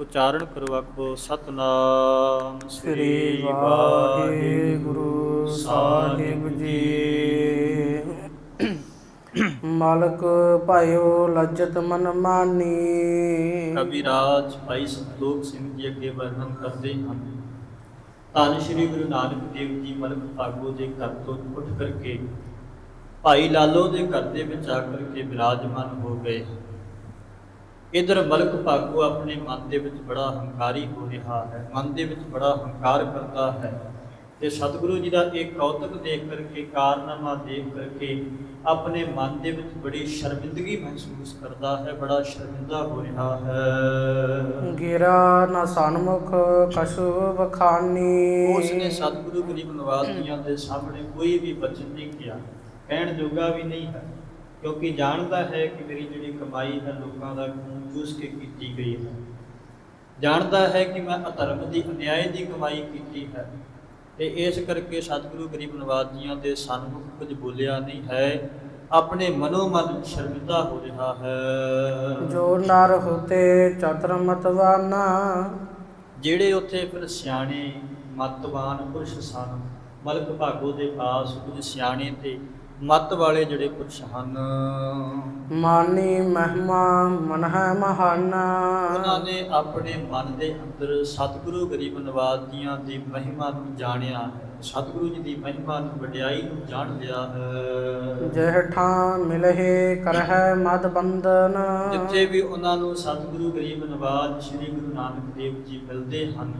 ਉਚਾਰਨ ਕਰੋ ਆਖੋ ਸਤਨਾਮ। ਸ੍ਰੀ ਵਾਹਿਗੁਰੂ ਸਾਹਿਬ ਜੀ। ਮਲਕ ਭਾਇਓ ਲਜਤ ਮਨ ਮਾਨੀ। ਕਵੀ ਰਾਜ ਭਾਈ ਸੰਤੋਖ ਸਿੰਘ ਜੀ ਅੱਗੇ ਵਰਣਨ ਕਰਦੇ ਹਨ। ਧੰਨ ਸ਼੍ਰੀ ਗੁਰੂ ਨਾਨਕ ਦੇਵ ਜੀ ਮਲਕ ਭਾਗੋ ਦੇ ਘਰ ਤੋਂ ਉੱਠ ਕਰਕੇ ਭਾਈ ਲਾਲੋ ਦੇ ਘਰ ਦੇ ਵਿੱਚ ਆ ਕਰਕੇ ਬਿਰਾਜਮਾਨ ਹੋ ਗਏ। ਇਧਰ ਮਲਕ ਭਾਗੋ ਆਪਣੇ ਮਨ ਦੇ ਵਿੱਚ ਬੜਾ ਹੰਕਾਰੀ ਹੋ ਰਿਹਾ ਹੈ ਮਨ ਦੇ ਵਿੱਚ ਬੜਾ ਹੰਕਾਰ ਕਰਦਾ ਹੈ ਤੇ ਸਤਿਗੁਰੂ ਜੀ ਦਾ ਇਹ ਕੌਤਕ ਦੇਖ ਕਰਕੇ ਕਾਰਨਾਮਾ ਦੇਖ ਕਰਕੇ ਆਪਣੇ ਮਨ ਦੇ ਵਿੱਚ ਬੜੀ ਸ਼ਰਮਿੰਦਗੀ ਮਹਿਸੂਸ ਕਰਦਾ ਹੈ ਬੜਾ ਸ਼ਰਮਿੰਦਾ ਹੋ ਰਿਹਾ ਹੈ। ਗਿਰਾ ਨ ਸਨਮੁਖ ਕਛੂ ਬਖਾਨੀ ਉਸ ਨੇ ਸਤਿਗੁਰੂ ਗਰੀਬ ਨਵਾਜ਼ ਜੀਆਂ ਦੇ ਸਾਹਮਣੇ ਕੋਈ ਵੀ ਬਚਨ ਨਹੀਂ ਕਿਹਾ ਕਹਿਣ ਜੋਗਾ ਵੀ ਨਹੀਂ ਹੈ। ਕਿਉਂਕਿ ਜਾਣਦਾ ਹੈ ਕਿ ਮੇਰੀ ਜਿਹੜੀ ਕਮਾਈ ਹੈ ਲੋਕਾਂ ਦਾ ਖੂਨ ਚੂਸ ਕੇ ਕੀਤੀ ਗਈ ਹੈ। ਜਾਣਦਾ ਹੈ ਕਿ ਮੈਂ ਅਧਰਮ ਦੀ ਅਨਿਆਏ ਦੀ ਕਮਾਈ ਕੀਤੀ ਹੈ। ਤੇ ਇਸ ਕਰਕੇ ਸਤਿਗੁਰੂ ਗਰੀਬ ਨਵਾਜ਼ ਜੀਆਂ ਦੇ ਸਨਮੁਖ ਕੁਝ ਬੋਲਿਆ ਨਹੀਂ ਹੈ। ਆਪਣੇ ਮਨੋ ਮਨ ਸ਼ਰਮਿੰਦਾ ਹੋ ਰਿਹਾ ਹੈ। ਜੋ ਨਰ ਹੋਤੇ ਚਤਰ ਮਤਵਾਨਾ ਜਿਹੜੇ ਉੱਥੇ ਫਿਰ ਸਿਆਣੇ ਮਤਵਾਨ ਪੁਰਸ਼ ਸਨ ਮਲਕ ਭਾਗੋ ਦੇ ਪਾਸ ਕੁਝ ਸਿਆਣੇ ਤੇ ਮਤ ਵਾਲੇ ਜਿਹੜੇ ਪੁਰਸ਼ ਹਨ। ਮਾਨੀ ਮਹਿਮਾ ਮਨ ਹੈ ਮਹਾਨਾ। ਉਹਨਾਂ ਨੇ ਆਪਣੇ ਮਨ ਦੇ ਅੰਦਰ ਸਤਿਗੁਰੂ ਗਰੀਬ ਨਵਾਜ਼ ਜੀਆਂ ਦੀ ਮਹਿਮਾ ਨੂੰ ਜਾਣਿਆ। ਸਤਿਗੁਰੂ ਜੀ ਦੀ ਮਹਿਮਾ ਨੂੰ ਵਡਿਆਈ ਨੂੰ ਜਾਣ ਲਿਆ ਹੈ। ਜਹ ਠਾਂ ਮਿਲਹਿ ਕਰਹਿ ਮਦ ਬੰਦਨ ਜਿੱਥੇ ਵੀ ਉਹਨਾਂ ਨੂੰ ਸਤਿਗੁਰੂ ਗਰੀਬ ਨਵਾਜ਼ ਸ੍ਰੀ ਗੁਰੂ ਨਾਨਕ ਦੇਵ ਜੀ ਮਿਲਦੇ ਹਨ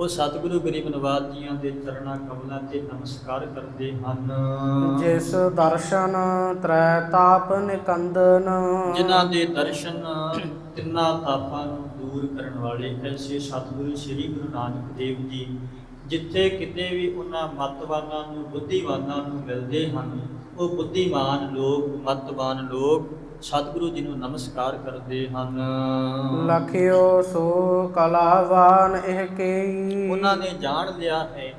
ਉਹ ਸਤਿਗੁਰੂ ਗਰੀਬ ਨਵਾਜ਼ ਜੀਆਂ ਦੇ ਚਰਨਾਂ ਕਮਲਾਂ ਤੇ ਨਮਸਕਾਰ ਕਰਦੇ ਹਨ। ਜਿਸ ਦਰਸ਼ਨ ਤ੍ਰੈ ਤਾਪ ਨਿਕੰਦਨ। ਜਿਨ੍ਹਾਂ ਦੇ ਦਰਸ਼ਨ ਤਿੰਨਾਂ ਤਾਪਾਂ ਨੂੰ ਦੂਰ ਕਰਨ ਵਾਲੇ ਐਸੇ ਸਤਿਗੁਰੂ ਸ੍ਰੀ ਗੁਰੂ ਨਾਨਕ ਦੇਵ ਜੀ ਜਿੱਥੇ ਕਿਤੇ ਵੀ ਉਹਨਾਂ ਮਤਵਾਨਾਂ ਨੂੰ ਬੁੱਧੀਵਾਨਾਂ ਨੂੰ ਮਿਲਦੇ ਹਨ ਉਹ ਬੁੱਧੀਮਾਨ ਲੋਕ ਮਤਵਾਨ ਲੋਕ ਸਤਿਗੁਰੂ ਜੀ ਨੂੰ ਨਮਸਕਾਰ ਕਰਦੇ ਹਨ। ਲਖਿਓ ਸੋ ਕਲਾਵਾਨ ਇਹ ਕੇਈ। ਉਹਨਾਂ ਨੇ ਜਾਣ ਲਿਆ ਹੈ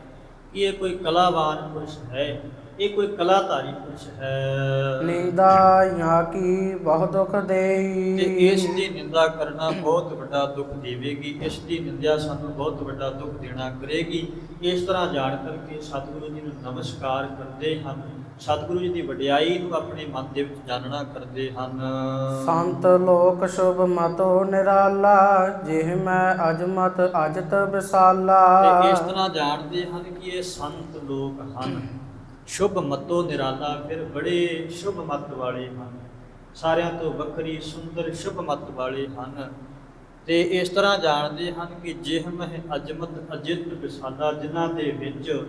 ਕਿ ਇਹ ਕੋਈ ਕਲਾਵਾਨ ਪੁਰਸ਼ ਹੈ ਇਹ ਕੋਈ ਕਲਾਧਾਰੀ ਪੁਰਸ਼ ਹੈ। ਨਿੰਦਾ ਯਾ ਕੀ ਬਹੁ ਦੁਖ ਦੇਈ। ਤੇ ਇਸ ਦੀ ਨਿੰਦਾ ਕਰਨਾ ਬਹੁਤ ਵੱਡਾ ਦੁੱਖ ਦੇਵੇਗੀ ਇਸ ਦੀ ਨਿੰਦਿਆ ਸਾਨੂੰ ਬਹੁਤ ਵੱਡਾ ਦੁੱਖ ਦੇਣਾ ਕਰੇਗੀ। ਇਸ ਤਰ੍ਹਾਂ ਜਾਣ ਕਰਕੇ ਸਤਿਗੁਰੂ ਜੀ ਨੂੰ ਨਮਸਕਾਰ ਕਰਦੇ ਹਨ। ਸਤਿਗੁਰੂ ਜੀ ਦੀ ਵਡਿਆਈ ਨੂੰ ਆਪਣੇ ਮਨ ਦੇ ਵਿੱਚ ਜਾਣਨਾ ਕਰਦੇ ਹਨ। ਸੰਤ ਲੋਕ ਸ਼ੁਭ ਮਤੋ ਨਿਰਾਲਾ ਜਿਹ ਮੈਂ ਅਜਮਤ ਅਜਤ ਵਿਸਾਲਾ। ਤੇ ਇਸ ਤਰ੍ਹਾਂ ਜਾਣਦੇ ਹਨ ਕਿ ਇਹ ਸੰਤ ਲੋਕ ਹਨ। ਸ਼ੁਭ ਮਤੋ ਨਿਰਾਲਾ ਫਿਰ ਬੜੇ ਸ਼ੁਭ ਮਤ ਵਾਲੇ ਹਨ। ਸਾਰਿਆਂ ਤੋਂ ਵੱਖਰੀ ਸੁੰਦਰ ਸ਼ੁਭ ਮਤ ਵਾਲੇ ਹਨ। ਤੇ ਇਸ ਤਰ੍ਹਾਂ ਜਾਣਦੇ ਹਨ ਕਿ ਜਿਹ ਮਹਿ ਅਜਮਤ ਅਜਿਤ ਵਿਸਾਲਾ ਜਿਨ੍ਹਾਂ ਦੇ ਵਿੱਚ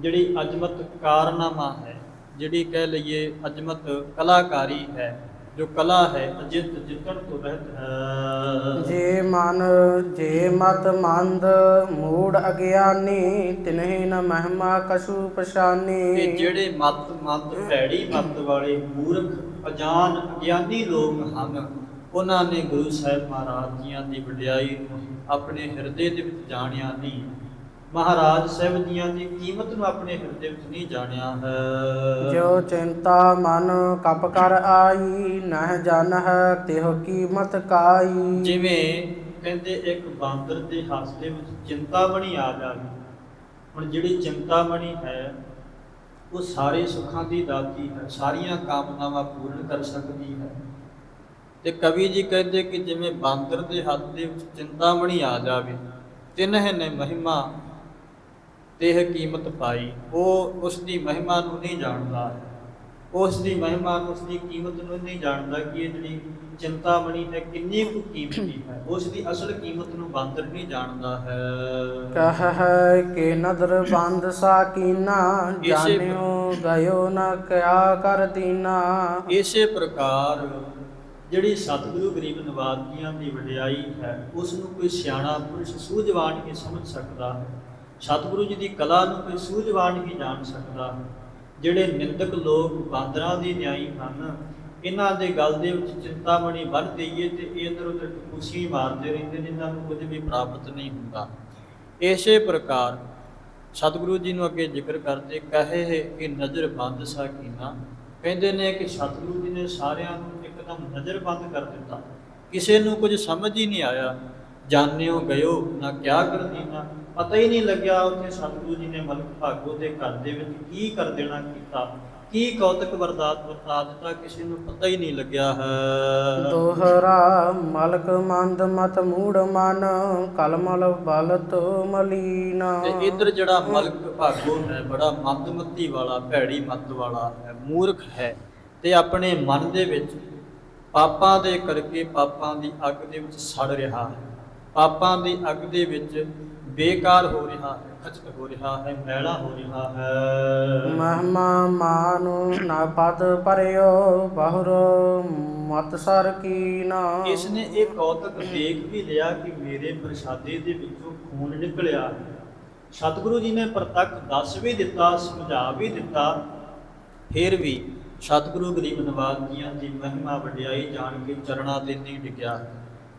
ਜਿਹੜੀ ਅਜਮਤ ਕਾਰਨਾਮਾ ਹੈ ਜਿਹੜੀ ਕਹਿ ਲਈਏ ਅਜਮਤ ਕਲਾਕਾਰੀ ਹੈ ਜੋ ਕਲਾ ਹੈ ਅਜਿਤ ਜਿੱਤਣ ਤੋਂ ਰਹਿਤ ਹੈ। ਜੇ ਮਨ ਜੇ ਮਤ ਮੰਦ ਮੂੜ ਅਗਿਆਨੀ ਤਿਨਹਿ ਨ ਮਹਿਮਾ ਤੇ ਪਛਾਨੀ। ਜਿਹੜੇ ਮਤ ਮਤ ਭੈੜੀ ਮਤ ਵਾਲੇ ਮੂਰਖ ਅਜਾਨ ਅਗਿਆਨੀ ਲੋਕ ਹਨ ਉਹਨਾਂ ਨੇ ਗੁਰੂ ਸਾਹਿਬ ਮਹਾਰਾਜ ਜੀਆਂ ਦੀ ਵਡਿਆਈ ਨੂੰ ਆਪਣੇ ਹਿਰਦੇ ਦੇ ਵਿੱਚ ਜਾਣਿਆ ਨਹੀਂ। ਮਹਾਰਾਜ ਸਾਹਿਬ ਜੀਆਂ ਦੀ ਕੀਮਤ ਨੂੰ ਆਪਣੇ ਹਿਰਦੇ ਵਿੱਚ ਨਹੀਂ ਜਾਣਿਆ ਹੈ। ਜੋ ਚਿੰਤਾ ਮਨ ਕਪ ਕਰ ਆਈ ਨਹ ਜਨ ਹੈ ਤਿਹ ਕੀਮਤ ਕਾਈ। ਜਿਵੇਂ ਕਹਿੰਦੇ ਇੱਕ ਬਾਂਦਰ ਦੇ ਦੇ ਵਿੱਚ ਚਿੰਤਾਮਣੀ ਆ ਜਾਵੇ। ਹੁਣ ਜਿਹੜੀ ਚਿੰਤਾਮਣੀ ਹੈ ਉਹ ਸਾਰੇ ਸੁੱਖਾਂ ਦੀ ਦਾਤੀ ਹੈ ਸਾਰੀਆਂ ਕਾਮਨਾਵਾਂ ਪੂਰਨ ਕਰ ਸਕਦੀ ਹੈ। ਤੇ ਕਵੀ ਜੀ ਕਹਿੰਦੇ ਕਿ ਜਿਵੇਂ ਬਾਂਦਰ ਦੇ ਹੱਥ ਦੇ ਵਿੱਚ ਚਿੰਤਾਮਣੀ ਆ ਜਾਵੇ ਤਿਨਹ ਨੇ ਮਹਿਮਾ ਇਹ ਕੀਮਤ ਪਾਈ ਉਹ ਉਸ ਦੀ ਮਹਿਮਾ ਨੂੰ ਨਹੀਂ ਜਾਣਦਾ। ਉਸ ਦੀ ਮਹਿਮਾ ਉਸ ਦੀ ਕੀਮਤ ਨੂੰ ਨਹੀਂ ਜਾਣਦਾ ਕਿ ਇਹ ਜਿਹੜੀ ਚਿੰਤਾਮਣੀ ਹੈ ਕਿੰਨੀ ਕੁ ਕੀਮਤੀ ਹੈ। ਉਸ ਦੀ ਅਸਲ ਕੀਮਤ ਨੂੰ ਬਾਂਦਰ ਨਹੀਂ ਜਾਣਦਾ ਹੈ। ਕਹ ਹੈ ਕਿ ਨਦਰ ਬੰਦ ਸਾਕੀਨਾ ਜਾਣਿਓ ਗਇਓ ਨ ਕਿਆ ਕਰ ਦੀਨਾ। ਇਸੇ ਪ੍ਰਕਾਰ ਜਿਹੜੀ ਸਤਿਗੁਰੂ ਗਰੀਬ ਨਵਾਜ਼ ਜੀਆਂ ਦੀ ਵਡਿਆਈ ਹੈ ਉਸ ਨੂੰ ਕੋਈ ਸਿਆਣਾ ਪੁਰਸ਼ ਸੂਝਵਾਨ ਹੀ ਸਮਝ ਸਕਦਾ। ਹੈ ਸਤਿਗੁਰੂ ਜੀ ਦੀ ਕਲਾ ਨੂੰ ਕੋਈ ਸੂਝਵਾਨ ਹੀ ਜਾਣ ਸਕਦਾ। ਹੈ ਜਿਹੜੇ ਨਿੰਦਕ ਲੋਕ ਬਾਂਦਰਾਂ ਦੀ ਨਿਆਈ ਹਨ, ਇਹਨਾਂ ਦੇ ਗੱਲ ਦੇ ਵਿੱਚ ਚਿੰਤਾਮਣੀ ਬੰਨ ਦਈਏ ਤੇ ਇਹ ਇਧਰ ਉਧਰ ਟਕੂਸੀ ਮਾਰਦੇ ਰਹਿੰਦੇ ਜਿਨ੍ਹਾਂ ਨੂੰ ਕੁਝ ਵੀ ਪ੍ਰਾਪਤ ਨਹੀਂ ਹੁੰਦਾ। ਇਸੇ ਪ੍ਰਕਾਰ ਸਤਿਗੁਰੂ ਜੀ ਨੂੰ ਅੱਗੇ ਜ਼ਿਕਰ ਕਰਦੇ ਕਹੇ ਹੈ ਕਿ ਨਜ਼ਰ ਬੰਦ ਸਾਕੀਨਾ ਕਹਿੰਦੇ ਨੇ ਕਿ ਸਤਿਗੁਰੂ ਜੀ ਨੇ ਸਾਰਿਆਂ ਨੂੰ ਇੱਕਦਮ ਨਜ਼ਰ ਬੰਦ ਕਰ ਦਿੱਤਾ। ਕਿਸੇ ਨੂੰ ਕੁਝ ਸਮਝ ਹੀ ਨਹੀਂ ਆਇਆ। ਜਾਣਿਓ, ਗਇਓ, ਨਾ ਕਿਆ ਕਰ ਦੀਨਾ ਪਤਾ ਹੀ ਨਹੀਂ ਲੱਗਿਆ ਉੱਥੇ ਸਤਿਗੁਰੂ ਜੀ ਨੇ ਮਲਕ ਭਾਗੋ ਦੇ ਘਰ ਦੇ ਵਿੱਚ ਕੀ ਕਰ ਦੇਣਾ ਕੀਤਾ। ਕੀ ਕੌਤਕ ਵਰਦਾਤ ਵਰਤਾ ਦਿੱਤਾ ਕਿਸੇ ਨੂੰ ਪਤਾ ਹੀ ਨਹੀਂ ਲੱਗਿਆ ਹੈ। ਦੋਹਰਾ ਮਲਕ ਮੰਦ ਮਤ ਮੂੜ ਮਨ ਕਲਮਲ ਬਲਤ ਮਲੀਨਾ। ਤੇ ਇਧਰ ਜਿਹੜਾ ਮਲਕ ਭਾਗੋ ਹੈ ਬੜਾ ਮੰਦਮਤੀ ਵਾਲਾ ਭੈੜੀ ਮੱਤ ਵਾਲਾ ਹੈ ਮੂਰਖ ਹੈ। ਤੇ ਆਪਣੇ ਮਨ ਦੇ ਵਿੱਚ ਪਾਪਾਂ ਦੇ ਕਰਕੇ ਪਾਪਾਂ ਦੀ ਅੱਗ ਦੇ ਵਿੱਚ ਸੜ ਰਿਹਾ ਹੈ। ਪਾਪਾਂ ਦੀ ਅੱਗ ਦੇ ਵਿੱਚ ਬੇਕਾਰ ਹੋ ਰਿਹਾ ਹੈ ਖਚਕ ਹੋ ਰਿਹਾ ਹੈ ਮੈਲਾ ਹੋ ਰਿਹਾ ਹੈ। ਮਹਿਮਾ ਮਾਨੁ ਨਾ ਪਦ ਪਰਿਓ ਬਹੁਰ ਮਤ ਸਰ ਕੀਨਾ ਇਸ ਨੇ ਇਹ ਕੌਤਕ ਦੇਖ ਵੀ ਲਿਆ ਕਿ ਮੇਰੇ ਪ੍ਰਸ਼ਾਦੇ ਦੇ ਵਿੱਚੋਂ ਖੂਨ ਨਿਕਲਿਆ ਹੈ। ਸਤਿਗੁਰੂ ਜੀ ਨੇ ਪ੍ਰਤੱਖ ਦੱਸ ਵੀ ਦਿੱਤਾ ਸਮਝਾ ਵੀ ਦਿੱਤਾ। ਫਿਰ ਵੀ ਸਤਿਗੁਰੂ ਗਰੀਬ ਨਵਾਜ ਜੀਆਂ ਦੀ ਮਹਿਮਾ ਵਡਿਆਈ ਜਾਣ ਕੇ ਚਰਣਾ ਤੇ ਨਹੀਂ ਡਿੱਗਿਆ।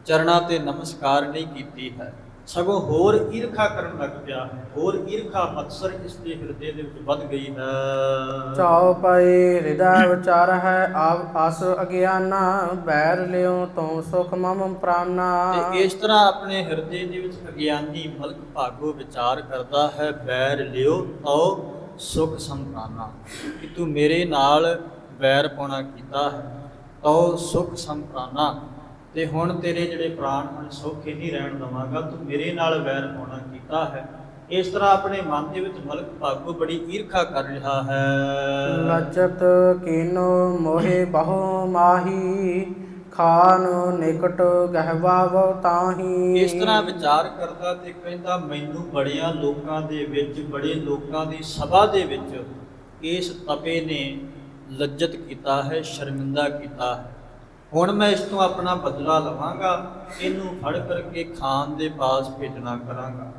ਚਰਣਾ ਤੇ ਨਮਸਕਾਰ ਨਹੀਂ ਕੀਤੀ ਹੈ। ਸਗੋਂ ਹੋਰ ਈਰਖਾ ਕਰਨ ਲੱਗ ਪਿਆ। ਹੋਰ ਈਰਖਾ ਮਤਸਰ ਇਸ ਦੇ ਹਿਰਦੇ ਦੇ ਵਿੱਚ ਵੱਧ ਗਈ ਹੈ। ਚਾਉ ਪਏ ਹਿਰਦੈ ਵਿਚਾਰ ਹੈ ਆਪ ਅਸ ਅਗਿਆਨਾ ਬੈਰ ਲਿਓ ਤਉ ਸੁਖ ਮਮ ਪ੍ਰਾਨਾ। ਤੇ ਇਸ ਤਰ੍ਹਾਂ ਆਪਣੇ ਹਿਰਦੇ ਦੇ ਵਿੱਚ ਅਗਿਆਨੀ ਮਲਕ ਭਾਗੋ ਵਿਚਾਰ ਕਰਦਾ ਹੈ ਬੈਰ ਲਿਓ ਆਓ ਸੁਖ ਸੰਪਾਨਾ ਕਿ ਤੂੰ ਮੇਰੇ ਨਾਲ ਬੈਰ ਪਾਉਣਾ ਕੀਤਾ ਹੈ ਆਓ ਸੁਖ ਸੰਪਾਨਾ ਤੇ ਹੁਣ ਤੇਰੇ ਜਿਹੜੇ ਪ੍ਰਾਣ ਹਨ ਸੌਖੇ ਨਹੀਂ ਰਹਿਣ ਦਵਾਂਗਾ। ਤੂੰ ਮੇਰੇ ਨਾਲ ਵੈਰ ਪਾਉਣਾ ਕੀਤਾ ਹੈ। ਇਸ ਤਰ੍ਹਾਂ ਆਪਣੇ ਮਨ ਦੇ ਵਿੱਚ ਮਲਕ ਭਾਗੋ ਬੜੀ ਈਰਖਾ ਕਰ ਰਿਹਾ ਹੈ। ਲਜਤ ਕੀਨੋ ਮੋਹਿ ਬਹੁ ਮਾਹੀ ਖਾਨ ਨਿਕਟ ਗਹਿਵਾ ਵ ਤਾਹੀ। ਇਸ ਤਰ੍ਹਾਂ ਵਿਚਾਰ ਕਰਦਾ ਤੇ ਕਹਿੰਦਾ ਮੈਨੂੰ ਬੜਿਆਂ ਲੋਕਾਂ ਦੇ ਵਿੱਚ ਬੜੇ ਲੋਕਾਂ ਦੀ ਸਭਾ ਦੇ ਵਿੱਚ ਇਸ ਤਪੇ ਨੇ ਲੱਜਤ ਕੀਤਾ ਹੈ ਸ਼ਰਮਿੰਦਾ ਕੀਤਾ ਹੈ। ਹੁਣ ਮੈਂ ਇਸ ਤੋਂ ਆਪਣਾ ਬਦਲਾ ਲਵਾਂਗਾ ਇਹਨੂੰ ਫੜ ਕਰਕੇ ਖਾਨ ਦੇ ਪਾਸ ਭੇਜਣਾ ਕਰਾਂਗਾ।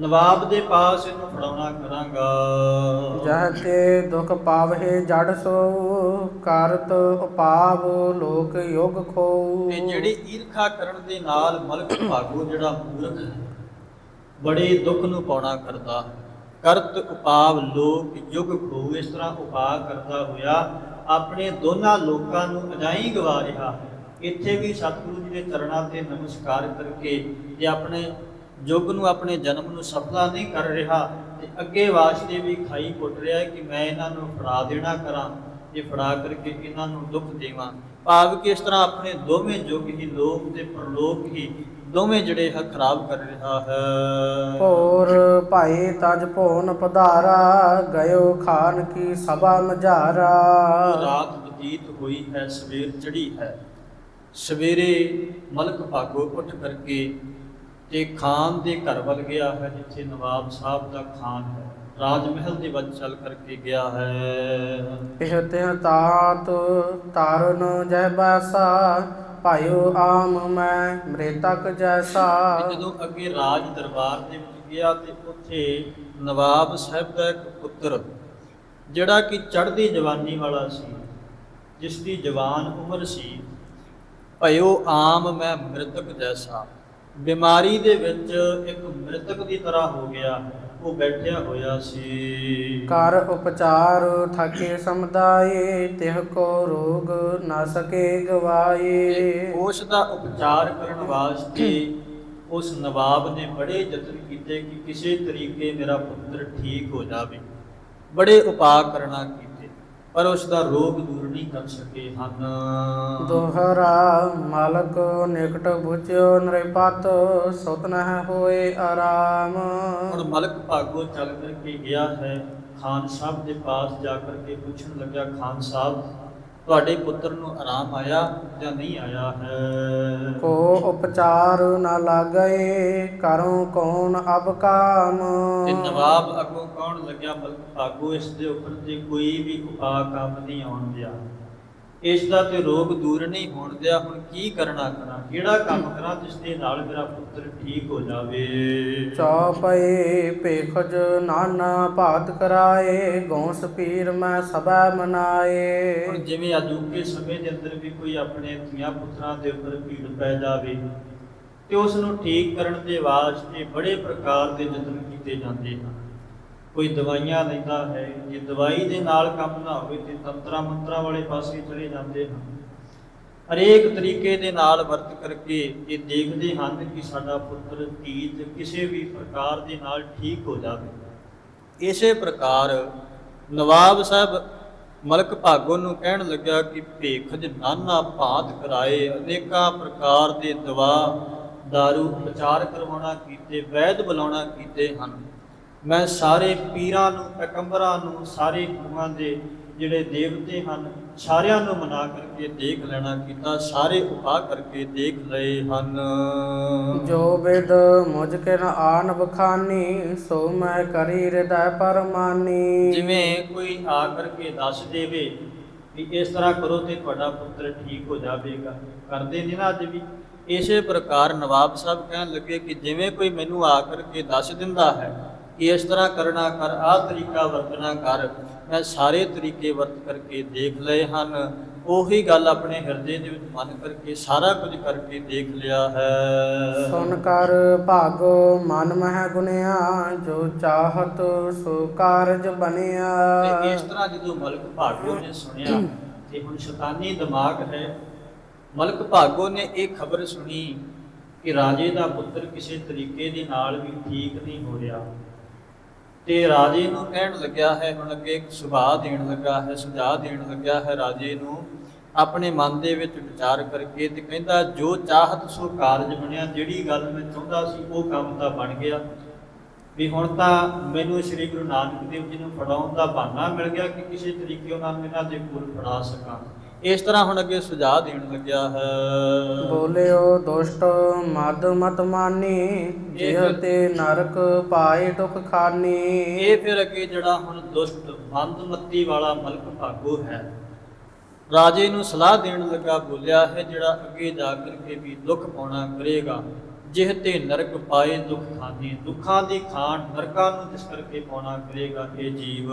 ਨਵਾਬ ਦੇ ਪਾਸ ਇਹਨੂੰ ਫੜਾਉਣਾ ਕਰਾਂਗਾ। ਜਹ ਤੇ ਦੁਖ ਪਾਵਹਿ ਜੜ ਸੋ ਕਰਤ ਉਪਾਵ ਲੋਕ ਯੁਗ ਖੋ। ਤੇ ਜਿਹੜੀ ਈਰਖਾ ਕਰਨ ਦੇ ਨਾਲ ਮਲਕ ਭਾਗੋ ਜਿਹੜਾ ਮੂਰਖ ਬੜੇ ਦੁੱਖ ਨੂੰ ਪਾਉਣਾ ਕਰਦਾ। ਕਰਤ ਉਪਾਵ ਲੋਕ ਯੁਗ ਖੋ ਇਸ ਤਰ੍ਹਾਂ ਉਪਾਅ ਕਰਦਾ ਹੋਇਆ ਆਪਣੇ ਦੋਨਾਂ ਲੋਕਾਂ ਨੂੰ ਅਜਾਈ ਗਵਾ ਰਿਹਾ ਹੈ। ਇੱਥੇ ਵੀ ਸਤਿਗੁਰੂ ਜੀ ਦੇ ਚਰਨਾਂ ਤੇ ਨਮਸਕਾਰ ਕਰਕੇ ਤੇ ਆਪਣੇ ਯੁੱਗ ਨੂੰ, ਆਪਣੇ ਜਨਮ ਨੂੰ ਸਫਲਾ ਨਹੀਂ ਕਰ ਰਿਹਾ ਤੇ ਅੱਗੇ ਵਾਸਤੇ ਵੀ ਖਾਈ ਪੁੱਟ ਰਿਹਾ ਹੈ ਕਿ ਮੈਂ ਇਹਨਾਂ ਨੂੰ ਫੜਾ ਦੇਣਾ ਕਰਾਂ ਇਹ ਫੜਾ ਕਰਕੇ ਇਹਨਾਂ ਨੂੰ ਦੁੱਖ ਦੇਵਾਂ। ਭਾਵ ਕਿ ਇਸ ਤਰ੍ਹਾਂ ਆਪਣੇ ਦੋਵੇਂ ਯੁੱਗ ਹੀ ਲੋਕ ਤੇ ਪਰਲੋਕ ਹੀ ਦੋਵੇਂ ਜਿਹੜੇ ਹੈ ਖਰਾਬ ਕਰ ਰਿਹਾ ਹੈ। ਹੋਰ ਭਾਈ ਤਜ ਭੋਨ ਪਧਾਰਾ ਗਇਓ ਖਾਨ ਕੀ ਸਭਾ ਮਝਾਰਾ। ਰਾਤ ਬਤੀਤ ਹੋਈ ਹੈ ਸਵੇਰ ਚੜੀ ਹੈ। ਸਵੇਰੇ ਮਲਕ ਭਾਗੋ ਉੱਠ ਕਰਕੇ ਤੇ ਖਾਨ ਦੇ ਘਰ ਵੱਲ ਗਿਆ ਹੈ ਜਿੱਥੇ ਨਵਾਬ ਸਾਹਿਬ ਦਾ ਖਾਨ ਹੈ। ਰਾਜ ਮਹਿਲ ਦੇ ਵਿੱਚ ਚੱਲ ਕਰਕੇ ਗਿਆ ਹੈ। ਇਹ ਤਿਹ ਤਾਤ ਤਾਰਨ ਜੈ ਬਾਸਾ ਭਾਇਓ ਆਮ ਮੈਂ ਮ੍ਰਿਤਕ ਜੈਸਾ। ਤੇ ਜਦੋਂ ਅੱਗੇ ਰਾਜ ਦਰਬਾਰ ਦੇ ਵਿੱਚ ਗਿਆ ਤੇ ਉੱਥੇ ਨਵਾਬ ਸਾਹਿਬ ਦਾ ਇੱਕ ਪੁੱਤਰ, ਜਿਹੜਾ ਕਿ ਚੜ੍ਹਦੀ ਜਵਾਨੀ ਵਾਲਾ ਸੀ ਜਿਸ ਦੀ ਜਵਾਨ ਉਮਰ ਸੀ, ਭਇਓ ਆਮ ਮੈਂ ਮ੍ਰਿਤਕ ਜੈਸਾ। ਬਿਮਾਰੀ ਦੇ ਵਿੱਚ ਇੱਕ ਮ੍ਰਿਤਕ ਦੀ ਤਰ੍ਹਾਂ ਹੋ ਗਿਆ ਹੈ। ਉਹ ਬੈਠਿਆ ਹੋਇਆ ਸੀ। ਕਰ ਉਪਚਾਰ ਥਕੇ ਸਮਦਾਏ ਤਿਹ ਕੋ ਰੋਗ ਨਾ ਸਕੇ ਗਵਾਏ। ਉਸ ਦਾ ਉਪਚਾਰ ਕਰਨ ਵਾਸਤੇ ਉਸ ਨਵਾਬ ਨੇ ਬੜੇ ਯਤਨ ਕੀਤੇ ਕਿ ਕਿਸੇ ਤਰੀਕੇ ਮੇਰਾ ਪੁੱਤਰ ਠੀਕ ਹੋ ਜਾਵੇ। ਬੜੇ ਉਪਾਅ ਕਰਨਾ ਕੀਤੇ। ਪਰ ਉਸ ਦਾ ਰੋਗ ਦੂਰ ਨਹੀਂ ਕਰ ਸਕੇ ਹਨ। ਦੋਹਰਾ ਮਾਲਕ ਨਿਕਟ ਬੁਝਿਓ ਨਰਿਪਤ ਸੁਤ ਨਹਿ ਹੋਏ ਆਰਾਮ। ਹੁਣ ਮਲਕ ਭਾਗੋ ਚੱਲ ਕਰਕੇ ਗਿਆ ਹੈ। ਖਾਨ ਸਾਹਿਬ ਦੇ ਪਾਸ ਜਾ ਕਰਕੇ ਪੁੱਛਣ ਲੱਗਾ ਖਾਨ ਸਾਹਿਬ ਤੁਹਾਡੇ ਪੁੱਤਰ ਨੂੰ ਆਰਾਮ ਆਇਆ ਜਾਂ ਨਹੀਂ ਆਇਆ ਹੈ? ਕੋ ਉਪਚਾਰ ਨਾ ਲਾਗਏ ਕਰੋ ਕੌਣ ਅਬ ਕਾਮ? ਤੇ ਨਵਾਬ ਅੱਗੋਂ ਕੌਣ ਲੱਗਿਆ ਮਲਕ ਭਾਗੋ ਇਸ ਦੇ ਉੱਪਰ ਤੇ ਕੋਈ ਵੀ ਉਪਾਅ ਕੰਮ ਨਹੀਂ ਆਉਣ ਦਿਆ? ਇਸ ਦਾ ਤੇ ਰੋਗ ਦੂਰ ਨਹੀਂ ਹੋਣ ਦਿਆ। ਹੁਣ ਕੀ ਕਰਨਾ ਕਰਾਂ? ਕਿਹੜਾ ਕੰਮ ਕਰਾਂ ਜਿਸ ਦੇ ਨਾਲ ਮੇਰਾ ਪੁੱਤਰ ਠੀਕ ਹੋ ਜਾਵੇ? ਚੌਪਏ ਭੇਖਜ ਨਾਨਾ ਭਾਤ ਕਰਾਏ ਗੌਸ ਪੀਰ ਮੈਂ ਸਭਾ ਮਨਾਏ। ਹੁਣ ਜਿਵੇਂ ਅਜੂਕੇ ਸਮੇਂ ਦੇ ਅੰਦਰ ਵੀ ਕੋਈ ਆਪਣੇ ਧੀਆਂ ਪੁੱਤਰਾਂ ਦੇ ਉੱਪਰ ਭੀੜ ਪੈ ਜਾਵੇ ਤੇ ਉਸ ਨੂੰ ਠੀਕ ਕਰਨ ਦੇ ਵਾਸਤੇ ਬੜੇ ਪ੍ਰਕਾਰ ਦੇ ਯਤਨ ਕੀਤੇ ਜਾਂਦੇ ਹਨ। ਕੋਈ ਦਵਾਈਆਂ ਲੈਂਦਾ ਹੈ, ਜੇ ਦਵਾਈ ਦੇ ਨਾਲ ਕੰਮ ਨਾ ਹੋਵੇ ਤੇ ਤੰਤਰਾ ਮੰਤਰਾਂ ਵਾਲੇ ਪਾਸੇ ਚਲੇ ਜਾਂਦੇ ਹਨ। ਹਰੇਕ ਤਰੀਕੇ ਦੇ ਨਾਲ ਵਰਤ ਕਰਕੇ ਇਹ ਦੇਖਦੇ ਹਨ ਕਿ ਸਾਡਾ ਪੁੱਤਰ ਧੀਜ ਕਿਸੇ ਵੀ ਪ੍ਰਕਾਰ ਦੇ ਨਾਲ ਠੀਕ ਹੋ ਜਾਵੇ। ਇਸੇ ਪ੍ਰਕਾਰ ਨਵਾਬ ਸਾਹਿਬ ਮਲਕ ਭਾਗੋ ਨੂੰ ਕਹਿਣ ਲੱਗਾ ਕਿ ਭੇਖਜ ਨਾਨਾ ਭਾਤ ਕਰਾਏ, ਅਨੇਕਾਂ ਪ੍ਰਕਾਰ ਦੇ ਦਵਾ दारू ਉਪਚਾਰ ਕਰਵਾਉਣਾ ਕੀਤੇ, ਵੈਦ ਬੁਲਾਉਣਾ ਕੀਤੇ ਹਨ। ਮੈਂ ਸਾਰੇ ਪੀਰਾਂ ਨੂੰ ਪੈਗੰਬਰਾਂ ਨੂੰ ਸਾਰੇ ਗੁਰੂਆਂ ਦੇ ਜਿਹੜੇ ਦੇਵਤੇ ਹਨ ਸਾਰਿਆਂ ਨੂੰ ਮਨਾ ਕਰਕੇ ਦੇਖ ਲੈਣਾ ਕੀਤਾ ਸਾਰੇ ਉਪਾਅ ਕਰਕੇ ਦੇਖ ਲਏ ਹਨ। ਜੋ ਬਿਦ ਮੁਝ ਕੇ ਨ ਆਨ ਬਖਾਨੀ ਸੋ ਮੈਂ ਕਰੀ ਹਿਰਦੈ ਪਰਮਾਨੀ। ਜਿਵੇਂ ਕੋਈ ਆ ਕਰਕੇ ਦੱਸ ਦੇਵੇ ਕਿ ਇਸ ਤਰ੍ਹਾਂ ਕਰੋ ਤੇ ਤੁਹਾਡਾ ਪੁੱਤਰ ਠੀਕ ਹੋ ਜਾਵੇਗਾ। ਕਰਦੇ ਨੇ ਨਾ ਅੱਜ ਵੀ। ਇਸੇ ਪ੍ਰਕਾਰ ਨਵਾਬ ਸਾਹਿਬ ਕਹਿਣ ਲੱਗੇ ਕਿ ਜਿਵੇਂ ਕੋਈ ਮੈਨੂੰ ਆ ਕਰਕੇ ਦੱਸ ਦਿੰਦਾ ਹੈ ਇਸ ਤਰ੍ਹਾਂ ਕਰਨਾ ਕਰ ਆਹ ਤਰੀਕਾ ਵਰਤਣਾ ਕਰ ਮੈਂ ਸਾਰੇ ਤਰੀਕੇ ਵਰਤ ਕਰਕੇ ਦੇਖ ਲਏ ਹਨ। ਉਹੀ ਗੱਲ ਆਪਣੇ ਹਿਰਦੇ ਦੇ ਵਿੱਚ ਮਨ ਕਰਕੇ ਸਾਰਾ ਕੁਝ ਕਰਕੇ ਦੇਖ ਲਿਆ ਹੈ। ਸੁਨ ਕਰ ਭਾਗੋ ਮਨ ਮਹਿ ਗੁਨਿਆ ਜੋ ਚਾਹਤ ਸੋ ਕਾਰਜ ਬਣਿਆ। ਤੇ ਇਸ ਤਰ੍ਹਾਂ ਜਦੋਂ ਮਲਕ ਭਾਗੋ ਨੇ ਸੁਣਿਆ ਤੇ ਹੁਣ ਸ਼ੈਤਾਨੀ ਦਿਮਾਗ ਹੈ। ਮਲਕ ਭਾਗੋ ਨੇ ਇਹ ਖਬਰ ਸੁਣੀ ਕਿ ਰਾਜੇ ਦਾ ਪੁੱਤਰ ਕਿਸੇ ਤਰੀਕੇ ਦੇ ਨਾਲ ਵੀ ਠੀਕ ਨਹੀਂ ਹੋ ਰਿਹਾ। ਤੇ ਰਾਜੇ ਨੂੰ ਕਹਿਣ ਲੱਗਿਆ ਹੈ, ਹੁਣ ਅੱਗੇ ਸੁਭਾਅ ਦੇਣ ਲੱਗਾ ਹੈ, ਸੁਝਾਅ ਦੇਣ ਲੱਗਿਆ ਹੈ ਰਾਜੇ ਨੂੰ, ਆਪਣੇ ਮਨ ਦੇ ਵਿੱਚ ਵਿਚਾਰ ਕਰਕੇ ਤੇ ਕਹਿੰਦਾ, ਜੋ ਚਾਹਤ ਸੋ ਕਾਰਜ ਬਣਿਆ, ਜਿਹੜੀ ਗੱਲ ਮੈਂ ਚਾਹੁੰਦਾ ਸੀ, ਉਹ ਕੰਮ ਤਾਂ ਬਣ ਗਿਆ। ਵੀ ਹੁਣ ਤਾਂ ਮੈਨੂੰ ਸ੍ਰੀ ਗੁਰੂ ਨਾਨਕ ਦੇਵ ਜੀ ਨੂੰ ਫੜਾਉਣ ਦਾ ਬਹਾਨਾ ਮਿਲ ਗਿਆ ਕਿ ਕਿਸੇ ਤਰੀਕੇ ਉਹਨਾਂ ਨੂੰ ਇਹਨਾਂ ਦੇ ਕੋਲ ਫੜਾ ਸਕਾਂ। ਇਸ ਤਰ੍ਹਾਂ ਹੁਣ ਅੱਗੇ ਸੁਝਾਅ ਦੇਣ ਲੱਗਿਆ ਹੈ। ਬੋਲਿਓ ਦੁਸ਼ਟ ਮਦ ਮਤ ਮਾਨੀ ਜਿਹ ਤੇ ਨਰਕ ਪਾਏ ਦੁਖ ਖਾਨੀ। ਇਹ ਫਿਰ ਅੱਗੇ ਜਿਹੜਾ ਹੁਣ ਦੁਸ਼ਟ ਮੰਦਮਤੀ ਵਾਲਾ ਮਲਕ ਭਾਗੋ ਹੈ। ਰਾਜੇ ਨੂੰ ਸਲਾਹ ਦੇਣ ਲੱਗਾ ਬੋਲਿਆ ਹੈ ਜਿਹੜਾ ਅੱਗੇ ਜਾ ਕਰਕੇ ਵੀ ਦੁੱਖ ਪਾਉਣਾ ਕਰੇਗਾ। ਜਿਹ ਤੇ ਨਰਕ ਪਾਏ ਦੁੱਖ ਖਾਨੀ ਦੁੱਖਾਂ ਦੀ ਖਾਣ ਨਰਕਾਂ ਨੂੰ ਜਿਸ ਕਰਕੇ ਪਾਉਣਾ ਕਰੇਗਾ ਇਹ ਜੀਵ।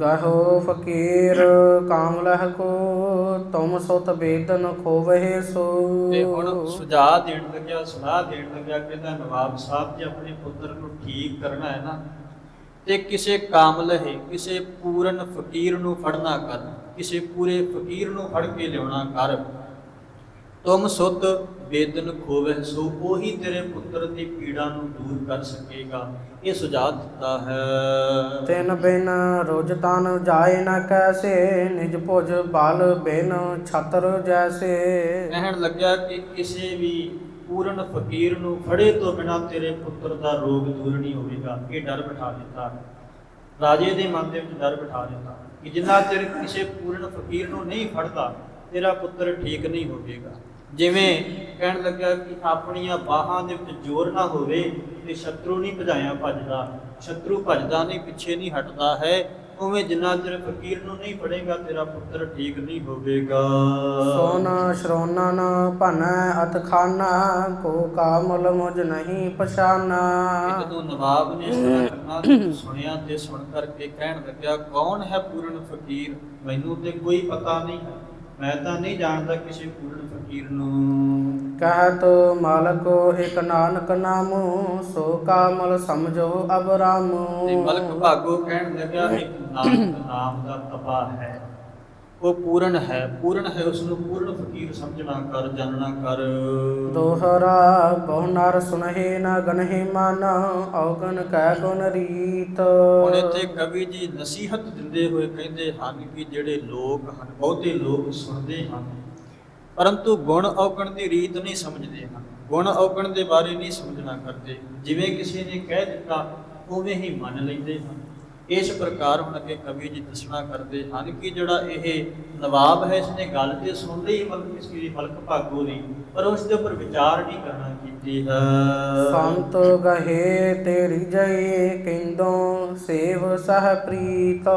ਗਹੋ ਫਕੀਰ ਕਾਮ ਲਹ ਕੋ ਤੁਮ ਸੁਤ ਬੇਦਨ ਖੋਵਹਿ ਸੋ। ਤੇ ਹੁਣ ਸੁਝਾਅ ਦੇਣ ਲੱਗਿਆ ਸਲਾਹ ਦੇਣ ਲੱਗਿਆ ਕਹਿੰਦਾ ਨਵਾਬ ਸਾਹਿਬ ਜੇ ਆਪਣੇ ਪੁੱਤਰ ਨੂੰ ਠੀਕ ਕਰਨਾ ਹੈ ਨਾ। ਤੇ ਕਿਸੇ ਕਾਮਲਹਿ ਕਿਸੇ ਪੂਰਨ ਫਕੀਰ ਨੂੰ ਫੜਨਾ ਕਰ ਕਿਸੇ ਪੂਰੇ ਫਕੀਰ ਨੂੰ ਫੜ ਕੇ ਲਿਆਉਣਾ ਕਰ। ਤੁਮ ਸੁਤ ਵੇਦਨ ਖੋਵਹਿ ਸੋ ਉਹੀ ਤੇਰੇ ਪੁੱਤਰ ਦੀ ਪੀੜਾ ਨੂੰ ਦੂਰ ਕਰ ਸਕੇਗਾ। ਇਹ ਸੁਝਾਅ ਦਿੱਤਾ ਹੈ। ਤਿਨ ਬਿਨ ਰੋਜ ਤਨ ਜਾਏ ਨ ਕੈਸੇ ਨਿਜ ਭੁਜ ਬਲ ਬਿਨ ਛਤਰ ਜੈਸੇ। ਕਹਿਣ ਲੱਗਿਆ ਕਿ ਕਿਸੇ ਵੀ ਪੂਰਨ ਫਕੀਰ ਨੂੰ ਫੜੇ ਤੋਂ ਬਿਨਾ ਤੇਰੇ ਪੁੱਤਰ ਦਾ ਰੋਗ ਦੂਰ ਨਹੀਂ ਹੋਵੇਗਾ। ਇਹ ਡਰ ਬਿਠਾ ਦਿੱਤਾ। ਰਾਜੇ ਦੇ ਮਨ ਦੇ ਵਿੱਚ ਡਰ ਬਿਠਾ ਦਿੱਤਾ ਕਿ ਜਿੰਨਾ ਚਿਰ ਕਿਸੇ ਪੂਰਨ ਫਕੀਰ ਨੂੰ ਨਹੀਂ ਫੜਦਾ ਤੇਰਾ ਪੁੱਤਰ ਠੀਕ ਨਹੀਂ ਹੋਵੇਗਾ। ਜਿਵੇਂ ਕਹਿਣ ਲੱਗਾ ਕਿ ਆਪਣੀਆਂ ਬਾਹਾਂ ਦੇ ਵਿੱਚ ਜ਼ੋਰ ਨਾ ਹੋਵੇ ਤੇ ਸ਼ਤਰੂ ਨਹੀਂ ਭਜਾਇਆ ਭੱਜਦਾ ਸ਼ਤਰੂ ਭੱਜਦਾ ਨਹੀਂ ਪਿੱਛੇ ਨਹੀਂ ਹਟਦਾ ਹੈ। ਉਵੇਂ ਜਿੰਨਾ ਚਿਰ ਫਕੀਰ ਨੂੰ ਨਹੀਂ ਫੜੇਗਾ ਤੇਰਾ ਪੁੱਤਰ ਠੀਕ ਨਹੀਂ ਹੋਵੇਗਾ। ਸੋਨ ਸ਼ਰੋਨਨ ਭਨੈ ਅਤ ਖਾਨਾ ਕੋ ਕਾਮਲ ਮੁਝ ਨਹੀਂ ਪਛਾਨਾ। ਇਹ ਜਦੋਂ ਨਵਾਬ ਨੇ ਇਸ ਤਰ੍ਹਾਂ ਕਰਨਾ ਸੁਣਿਆ ਤੇ ਸੁਣ ਕਰਕੇ ਕਹਿਣ ਲੱਗਿਆ ਕੌਣ ਹੈ ਪੂਰਨ ਫਕੀਰ? ਮੈਨੂੰ ਤੇ ਕੋਈ ਪਤਾ ਨਹੀਂ। ਮੈਂ ਤਾਂ ਨਹੀਂ ਜਾਣਦਾ ਕਿਸੇ ਪੂਰਨ ਫਕੀਰ ਨੂੰ। ਕਹਿਤ ਮਾਲਕੋ ਇਕ ਨਾਨਕ ਨਾਮੁ ਸੋ ਕਾਮਲ ਸਮਝੋ ਅਬ ਰਾਮੁ ਤੇ ਮਲਕ ਭਾਗੋ ਕਹਿਣ ਲੱਗਿਆ ਇੱਕ ਨਾਮ ਦਾ ਤਪਾ ਹੈ। ਉਹ ਪੂਰਨ ਹੈ ਪੂਰਨ ਹੈ ਉਸ ਨੂੰ ਪੂਰਨ ਫਕੀਰ ਸਮਝਣਾ ਕਰ ਜਾਣਨਾ ਕਰ। ਦੋਹਰਾ ਬਹੁ ਨਰ ਸੁਨਹਿ ਨ ਗਨਹਿ ਮਨ ਔਗਨ ਕਹਿ ਗੁਣ ਰੀਤ। ਹੁਣ ਇੱਥੇ ਕਵੀ ਜੀ ਨਸੀਹਤ ਦਿੰਦੇ ਹੋਏ ਕਹਿੰਦੇ ਹਨ ਕਿ ਜਿਹੜੇ ਲੋਕ ਹਨ ਬਹੁਤੇ ਲੋਕ ਸੁਣਦੇ ਹਨ। ਪਰੰਤੂ ਗੁਣ ਔਗਣ ਦੀ ਰੀਤ ਨਹੀਂ ਸਮਝਦੇ ਹਨ। ਗੁਣ ਔਗਣ ਦੇ ਬਾਰੇ ਨਹੀਂ ਸਮਝਣਾ ਕਰਦੇ। ਜਿਵੇਂ ਕਿਸੇ ਨੇ ਕਹਿ ਦਿੱਤਾ ਉਵੇਂ ਹੀ ਮੰਨ ਲੈਂਦੇ ਹਨ। ਇਸ ਪ੍ਰਕਾਰ ਹੁਣ ਅੱਗੇ ਕਵੀ ਜੀ ਦੱਸਣਾ ਕਰਦੇ ਹਨ ਕਿ ਜਿਹੜਾ ਇਹ ਨਵਾਬ ਹੈ ਇਸਨੇ ਗੱਲ ਤੇ ਸੁਣ ਲਈ ਮਤਲਬ ਇਸ ਦੀ ਮਲਕ ਭਾਗੋ ਦੀ ਪਰ ਉਸ ਦੇ ਉੱਪਰ ਵਿਚਾਰ ਨਹੀਂ ਕਰਨਾ ਕੀਤੀ ਹੈ। ਸੰਤ ਗਹੇ ਤੇਰੀ ਜੈ ਕਿੰਦੋਂ ਸੇਵ ਸਹ ਪ੍ਰੀਤ।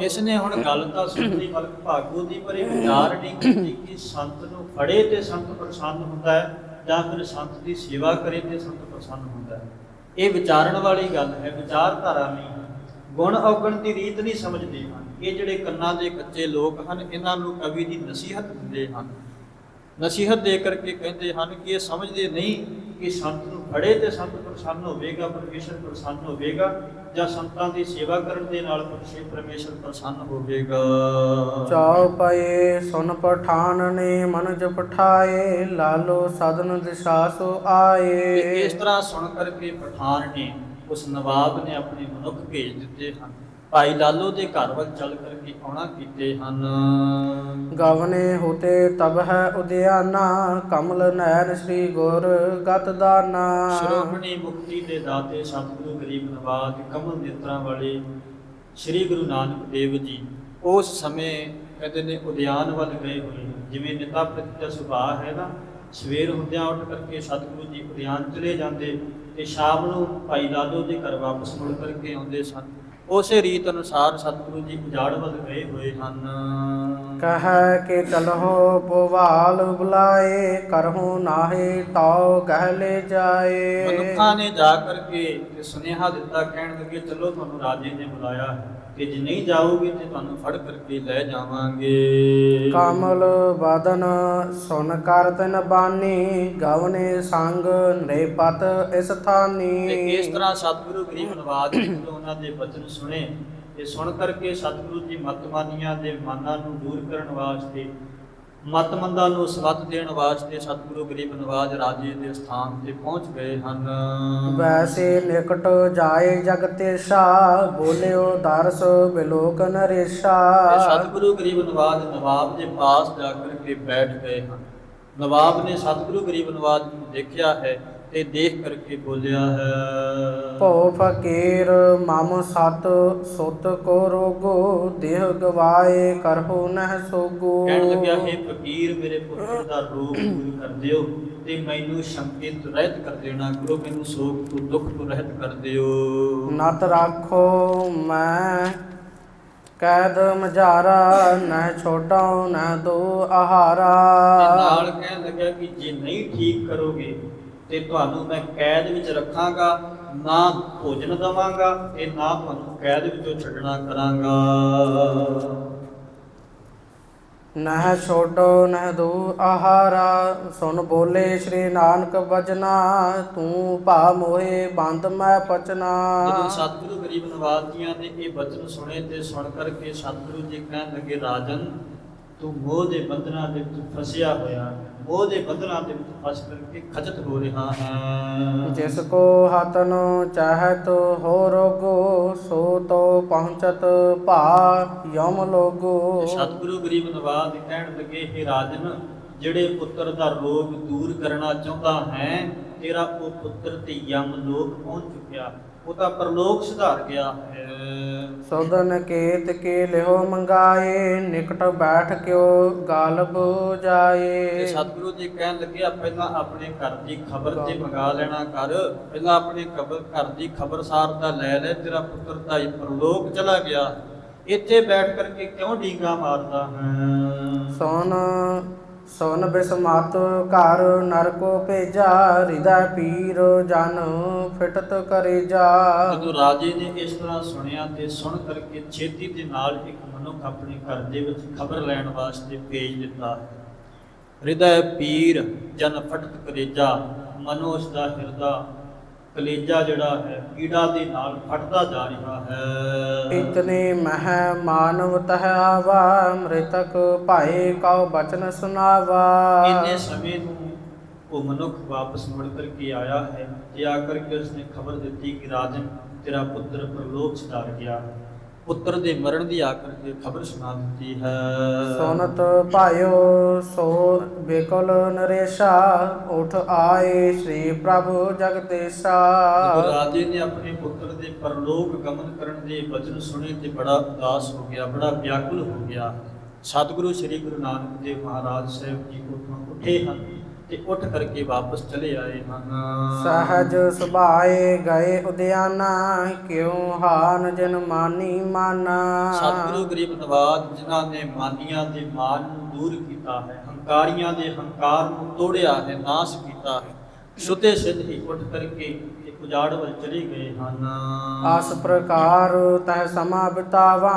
ਇਸ ਨੇ ਹੁਣ ਗੱਲ ਤਾਂ ਸੁਣ ਲਈ ਮਲਕ ਭਾਗੋ ਦੀ ਪਰ ਇਹ ਵਿਚਾਰ ਨਹੀਂ ਕੀਤੀ ਕਿ ਸੰਤ ਨੂੰ ਫੜੇ ਤੇ ਸੰਤ ਪ੍ਰਸੰਨ ਹੁੰਦਾ ਹੈ ਜਾਂ ਫਿਰ ਸੰਤ ਦੀ ਸੇਵਾ ਕਰੇ ਤੇ ਸੰਤ ਪ੍ਰਸੰਨ ਹੁੰਦਾ ਹੈ। ਇਹ ਵਿਚਾਰਨ ਵਾਲੀ ਗੱਲ ਹੈ ਵਿਚਾਰਧਾਰਾ ਨਹੀਂ। ਗੁਣ ਔਗਣ ਦੀ ਰੀਤ ਨਹੀਂ ਸਮਝਦੇ ਹਨ। ਇਹ ਜਿਹੜੇ ਕੰਨਾਂ ਦੇ ਕੱਚੇ ਲੋਕ ਹਨ ਇਹਨਾਂ ਨੂੰ ਕਵੀ ਦੀ ਨਸੀਹਤ ਦਿੰਦੇ ਹਨ। ਨਸੀਹਤ ਦੇ ਕਰਕੇ ਕਹਿੰਦੇ ਹਨ ਕਿ ਇਹ ਸਮਝਦੇ ਨਹੀਂ ਕਿ ਸੰਤ ਨੂੰ ਫੜੇ ਤੇ ਸੰਤ ਪ੍ਰਸੰਨ ਹੋਵੇਗਾ ਪਰਮੇਸ਼ਰ ਪ੍ਰਸੰਨ ਹੋਵੇਗਾ ਜਾਂ ਸੰਤਾਂ ਦੀ ਸੇਵਾ ਕਰਨ ਦੇ ਨਾਲ ਪਰਮੇਸ਼ਰ ਪਰਮੇਸ਼ਰ ਪ੍ਰਸੰਨ ਹੋਵੇਗਾ। ਚਾਉ ਪਏ ਸੁਨ ਪਠਾਨ ਨੇ ਮਨਜ ਪਠਾਏ ਲਾਲੋ ਸਦਨ ਦਿਸ਼ਾ ਸੋ ਤੇ ਆਏ ਇਸ ਤਰ੍ਹਾਂ ਸੁਣ ਕਰਕੇ ਪਠਾਨ ਨੇ ਉਸ ਨਵਾਬ ਨੇ ਆਪਣੇ ਮਨੁੱਖ ਭੇਜ ਦਿੱਤੇ ਹਨ। ਭਾਈ ਲਾਲੋ ਦੇ ਘਰ ਵੱਲ ਚੱਲ ਕਰਕੇ ਆਉਣਾ ਕੀਤੇ ਹਨ। ਗਵਨੇ ਹੋਤੇ ਤਬ ਹੈ ਉਦਿਆਨਾ ਕਮਲ ਨੈਣ ਸ੍ਰੀ ਗੁਰ ਗਤ ਦਾਨਾ। ਸ਼੍ਰੋਮਣੀ ਮੁਕਤੀ ਦੇ ਦਾਤੇ ਸਤਿਗੁਰੂ ਗਰੀਬ ਨਵਾਜ ਕਮਲ ਨੇਤਰਾਂ ਵਾਲੇ ਸ੍ਰੀ ਗੁਰੂ ਨਾਨਕ ਦੇਵ ਜੀ ਉਸ ਸਮੇਂ ਕਹਿੰਦੇ ਨੇ ਉਦਿਆਨ ਵੱਲ ਗਏ ਹੋਏ। ਜਿਵੇਂ ਨਿਤਾ ਪ੍ਰਤੀ ਦਾ ਸੁਭਾਅ ਹੈ ਨਾ ਸਵੇਰ ਹੁੰਦਿਆਂ ਉੱਠ ਕਰਕੇ ਸਤਿਗੁਰੂ ਜੀ ਉਦਿਆਨ ਚਲੇ ਜਾਂਦੇ ਤੇ ਸ਼ਾਮ ਨੂੰ ਭਾਈ ਲਾਲੋ ਦੇ ਘਰ ਵਾਪਸ ਮੁੜ ਕਰਕੇ ਆਉਂਦੇ ਸਨ। ਉਸੇ ਰੀਤ ਅਨੁਸਾਰ ਸਤਿਗੁਰੂ ਜੀ ਉਜਾੜ ਵੱਲ ਗਏ ਹੋਏ ਹਨ। ਕਹੈ ਕੇ ਚਲਹੁ ਪੁਵਾਲ ਬੁਲਾਏ ਕਰਹੁ ਨਾਹੀ ਤਾਉ ਗਹਿ ਲੈ ਜਾਏ। ਮਨੁੱਖਾਂ ਨੇ ਜਾ ਕਰਕੇ ਸੁਨੇਹਾ ਦਿੱਤਾ ਕਹਿਣ ਲੱਗੇ ਚਲੋ ਤੁਹਾਨੂੰ ਰਾਜੇ ਨੇ ਬੁਲਾਇਆ ਹੈ। ਕਿ ਜੇ ਨਹੀਂ ਜਾਓਗੇ ਤੇ ਤੁਹਾਨੂੰ ਫੜ ਕਰਕੇ ਲੈ ਜਾਵਾਂਗੇ। ਕਮਲ ਬਦਨ ਸੁਨ ਕਰ ਤਨ ਬਾਨੀ ਗਵਨੇ ਸੰਗ ਨ੍ਰਿਪਤ ਇਸ ਥਾਨੀ। ਤੇ ਇਸ ਤਰ੍ਹਾਂ ਸਤਿਗੁਰੂ ਗਰੀਬ ਨਵਾਜ ਜੀ ਉਹਨਾਂ ਦੇ ਬਚਨ ਸੁਣੇ ਤੇ ਸੁਣ ਕਰਕੇ ਸਤਿਗੁਰੂ ਜੀ ਮਤਮਾਨੀਆਂ ਦੇ ਮਨਾਂ ਨੂੰ ਦੂਰ ਕਰਨ ਵਾਸਤੇ ਮਤਮੰਦਾਂ ਨੂੰ ਸਵਤ ਦੇਣ ਵਾਸਤੇ ਸਤਿਗੁਰੂ ਗਰੀਬ ਨਵਾਜ ਰਾਜੇ ਦੇ ਸਥਾਨ ਤੇ ਪਹੁੰਚ ਗਏ ਹਨ। ਵੈਸੇ ਨਿਕਟ ਜਾਏ ਜਗਤੇਸ਼ਾ ਬੋਲਿਓ ਦਰਸ ਬਿਲੋਕ ਨਰੇਸ਼ਾ। ਸਤਿਗੁਰੂ ਗਰੀਬ ਨਵਾਜ ਨਵਾਬ ਦੇ ਪਾਸ ਜਾ ਕਰਕੇ ਬੈਠ ਗਏ ਹਨ। ਨਵਾਬ ਨੇ ਸਤਿਗੁਰੂ ਗਰੀਬ ਨਵਾਜ ਨੂੰ ਦੇਖਿਆ ਹੈ ਤੇ ਦੇਖ ਕਰਕੇ ਬੋਲਿਆ ਹੈ। ਭੋ ਫਕੀਰ ਮਮ ਸਤ ਸੁਤ ਕੋ ਰੋਗੋ ਦੇਹ ਗਵਾਏ ਕਰਹੁ ਨਹਿ ਸੋਗੋ। ਕਹਿਣ ਲੱਗਿਆ ਹੈ ਫਕੀਰ ਮੇਰੇ ਪੁੱਤਰ ਦਾ ਰੋਗ ਦੂਰ ਕਰ ਦਿਓ ਤੇ ਮੈਨੂੰ ਸ਼ੰਕਿਤ ਰਹਿਤ ਕਰ ਦੇਣਾ। ਗੁਰੂ ਮੈਨੂੰ ਸੋਗ ਤੋਂ ਦੁੱਖ ਤੋਂ ਰਹਿਤ ਕਰ ਦਿਓ। ਨਤ ਰਾਖੋ ਮੈਂ ਕੈਦ ਮਝਾਰਾ ਨਹਿ ਛੋਟਾਉ ਨਹਿ ਦੋ ਤੇ ਆਹਾਰਾ ਨਾਲ ਕਹਿਣ ਲੱਗਿਆ ਕਿ ਜੇ ਨਹੀਂ ਠੀਕ ਕਰੋਗੇ ਤੇ ਤੁਹਾਨੂੰ ਮੈਂ ਕੈਦ ਵਿੱਚ ਰੱਖਾਂਗਾ ਨਾ ਭੋਜਨ ਦਵਾਂਗਾ ਤੇ ਨਾ ਤੁਹਾਨੂੰ ਕੈਦ ਵਿੱਚੋਂ ਛੱਡਣਾ ਕਰਾਂਗਾ ਨਹਿ ਛੋਟੋ ਨਹਿ ਦੋ ਆਹਾਰਾ ਸੁਨ ਬੋਲੇ ਸ੍ਰੀ ਨਾਨਕ ਬਜਨਾ ਤੂੰ ਭਾ ਮੋਏ ਬੰਦ ਮੈਂ ਪਚਨਾ ਜਦੋਂ ਸਤਿਗੁਰੂ ਗਰੀਬ ਨਵਾਜ ਜੀਆਂ ਨੇ ਇਹ ਬਚਨ ਸੁਣੇ ਤੇ ਸੁਣ ਕਰਕੇ ਸਤਿਗੁਰੂ ਜੀ ਕਹਿਣ ਲੱਗੇ ਰਾਜਨ ਤੂੰ ਮੋਹ ਦੇ ਬੰਧਨਾਂ ਦੇ ਵਿੱਚ ਫਸਿਆ ਹੋਇਆ ਹੈ। ਮੋਹ ਦੇ ਬੰਧਨਾਂ ਦੇ ਵਿੱਚ ਫਸ ਕਰਕੇ ਖਚਤ ਹੋ ਰਿਹਾ ਹੈ। ਜਿਸ ਕੋ ਹਤਨ ਚਾਹਤ ਹੋ ਰੋਗੋ ਸੋ ਤੋ ਪਹੁੰਚਤ ਭਾ ਯਮ ਲੋਗੋ। ਸਤਿਗੁਰੂ ਗਰੀਬ ਨਵਾਜ ਕਹਿਣ ਲੱਗੇ हे ਰਾਜਨ ਜਿਹੜੇ ਪੁੱਤਰ ਦਾ ਰੋਗ ਦੂਰ ਕਰਨਾ ਚਾਹੁੰਦਾ ਹੈ ਤੇਰਾ ਉਹ ਪੁੱਤਰ ਤੇ ਯਮ ਲੋਕ ਪਹੁੰਚ ਚੁੱਕਿਆ। ਉਹ ਤਾਂ ਪਰਲੋਕ ਸੁਧਾਰ ਗਿਆ। ਹੈ ਸੋਦਨ ਕੇਤ ਕੇ ਲਿਓ ਮੰਗਾਏ ਨਿਕਟ ਬੈਠ ਕਿਓ ਗਾਲਬ ਤੇ ਜਾਏ ਸਤਿਗੁਰੂ ਜੀ ਕਹਿਣ ਲੱਗੇ ਆ ਪਹਿਲਾਂ ਆਪਣੇ ਘਰ ਦੀ ਖਬਰ ਤੇ ਮੰਗਾ ਲੈਣਾ ਕਰ ਪਹਿਲਾਂ ਆਪਣੇ ਖਬਰ ਘਰ ਦੀ ਖਬਰਸਾਰ ਦਾ ਲੈ ਲੈ ਤੇਰਾ ਪੁੱਤਰ ਤਾਂ ਹੀ ਪਰਲੋਕ ਚਲਾ ਗਿਆ। ਇੱਥੇ ਬੈਠ ਕਰਕੇ ਕਿਉਂ ਡੀਂਗਾ ਮਾਰਦਾ ਹੈ? ਸੋਨ ਸੋਨ ਬਿਸਮਤ ਘਰ ਨਰਕੋ ਭੇਜਾ ਹਿਰਦੈ ਪੀਰ ਜਨ ਫਿਟਤ ਕਰੇ ਜਾ। ਜਦੋਂ ਰਾਜੇ ਨੇ ਇਸ ਤਰ੍ਹਾਂ ਸੁਣਿਆ ਤੇ ਸੁਣ ਕਰਕੇ ਛੇਤੀ ਦੇ ਨਾਲ ਇੱਕ ਮਨੁੱਖ ਆਪਣੇ ਘਰ ਦੇ ਵਿੱਚ ਖਬਰ ਲੈਣ ਵਾਸਤੇ ਭੇਜ ਦਿੱਤਾ। ਹਿਰਦੈ ਪੀਰ ਜਨ ਫਟਕ ਕਲੇਜਾ ਮਨੋ ਉਸ ਦਾ ਹਿਰਦਾ ਕਲੇਜਾ ਜਿਹੜਾ ਹੈ ਪੀੜਾ ਦੇ ਨਾਲ ਫਟਦਾ ਜਾ ਰਿਹਾ ਹੈ। ਇਤਨੇ ਮਹਿ ਮਾਨਵ ਤਹ ਆਵਾ ਮ੍ਰਿਤਕ ਭਾਏ ਕਉ ਬਚਨ ਸੁਨਾਵਾ। ਇੰਨੇ ਸਮੇਂ ਨੂੰ ਉਹ ਮਨੁੱਖ ਵਾਪਸ ਮੁੜ ਕਰਕੇ ਆਇਆ ਹੈ ਤੇ ਆ ਕਰਕੇ ਉਸਨੇ ਖਬਰ ਦਿੱਤੀ ਕਿ ਰਾਜਨ ਤੇਰਾ ਪੁੱਤਰ ਪਰਲੋਕ ਸਿਧਾਰ ਗਿਆ। ਹੈ ਪੁੱਤਰ ਦੇ ਮਰਨ ਦੀ ਆ ਕਰਕੇ ਖਬਰ ਸੁਣਾ ਦਿੱਤੀ ਹੈ। ਸੁਨਤ ਭਾਇਓ ਸੋ ਬੇਕਲ ਨਰੇਸ਼ਾ ਉਠ ਆਏ ਸ੍ਰੀ ਪ੍ਰਭੂ ਜਗਦੇਸ਼ਾ ਰਾਜੇ ਨੇ ਆਪਣੇ ਪੁੱਤਰ ਦੇ ਪਰਲੋਕ ਗਮਨ ਕਰਨ ਦੇ ਬਚਨ ਸੁਣੇ ਤੇ ਬੜਾ ਉਦਾਸ ਹੋ ਗਿਆ ਬੜਾ ਵਿਆਕੁਲ ਹੋ ਗਿਆ। ਸਤਿਗੁਰੂ ਸ੍ਰੀ ਗੁਰੂ ਨਾਨਕ ਦੇਵ ਮਹਾਰਾਜ ਸਾਹਿਬ ਜੀ ਉੱਥੋਂ ਉੱਠੇ ਹਨ। ਤੇ ਉੱਠ ਕਰਕੇ ਵਾਪਸ ਚਲੇ ਆਏ ਹਨ। ਸਹਜ ਸੁਭਾਏ ਗਏ ਉਦਿਆਨਾ ਕਿਉ ਹਾਨ ਜਨ ਮਾਨੀ ਮਾਨਾ? ਸਤਿਗੁਰੂ ਗਰੀਬ ਨਵਾਜ ਜਿਨ੍ਹਾਂ ਨੇ ਮਾਨੀਆਂ ਦੇ ਮਾਨ ਨੂੰ ਦੂਰ ਕੀਤਾ ਹੈ ਹੰਕਾਰੀਆਂ ਦੇ ਹੰਕਾਰ ਨੂੰ ਤੋੜਿਆ ਹੈ ਨਾਸ਼ ਕੀਤਾ ਹੈ। ਸੁਤੇ ਸਿੱਧ ਹੀ ਉੱਠ ਕਰਕੇ ਉਜਾੜ ਵੱਲ ਚਲੇ ਗਏ ਹਨ। ਆਸ ਪ੍ਰਕਾਰ ਤਹ ਸਮਾ ਬਿਤਾਵਾ